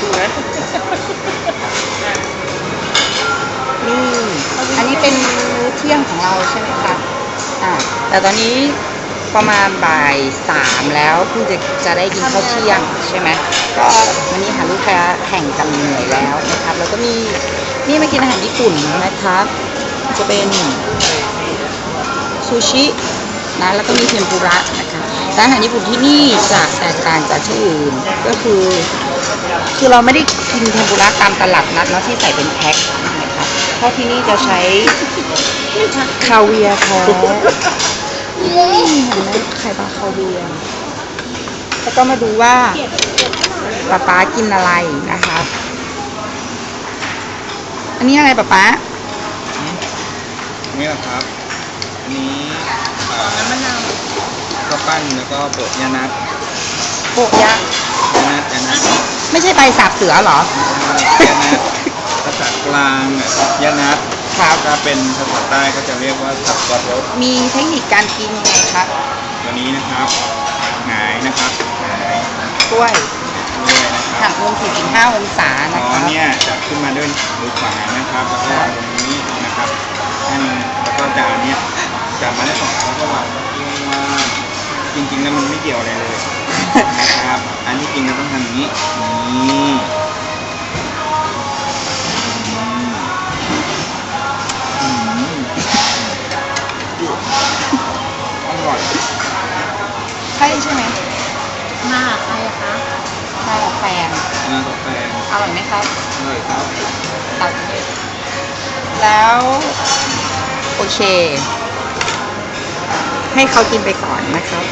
ดูนะนี่อันนี้เป็นมื้อเที่ยงของเราใช่ไหมคะอ่าแต่ตอนนี้ประมาณบ่ายสามแล้วเพิ่งจะจะได้กินข้าวเที่ยงใช่ไหมก็วันนี้หาลูกค้าแข่งกันเหนื่อยแล้วนะครับ แล้วก็มีนี่มากินอาหารญี่ปุ่นนะครับ จะเป็นซูชินะแล้วก็มีเทมปุระนะคะ แต่อาหารญี่ปุ่นที่นี่จะแตกต่างจากที่อื่นก็คือ คือเราไม่ได้กินเทมปุระตามตลาดนัดเนาะที่ใส่เป็นแพ็คนะครับเพราะที่นี่จะใช้คาเวียร์แท้นี่เห็นไหมไข่ปลาคาเวียร์แล้วก็มาดูว่าป๊าป๊ากินอะไรนะคะอันนี้อะไรป๊าป๊านี่แหละครับ อันนี้น้ำมะนาวก็ปั้นแล้วก็โปะยานัดโปะยะยานัดยานัดไม่ใช่ใบสาบเสือเหรอ ยานัดภาษากลางอะยานัดครับ ถ้าเป็นภาษาใต้ก็จะเรียกว่าสับปะรดมีเทคนิคการกินยังไงครับตัวนี้นะครับหงายนะครับหงายกล้วยด้วยนะครับ หักมุม45องศาอ๋นะอครับ เนี่ยจับขึ้นมาด้วยมือขวานะครับ แล้วก็วางตรงนี้นะครับให้มันแล้วก็จานเนี้ยจับมาได้สองแล้วก็วางว่าง จริงๆแล้วมันไม่เกี่ยวอะไรเลยนะครับ อันที่จริงเราต้องทำอย่างนี้นี่อืมอืมอร่อยใช่ใช่ไหมมาใครคะใช่กับแฟนงานกาแฟอร่อยไหมครับอร่อยครับ ตัดแล้ว โอเค ให้เขากินไปก่อนนะครับ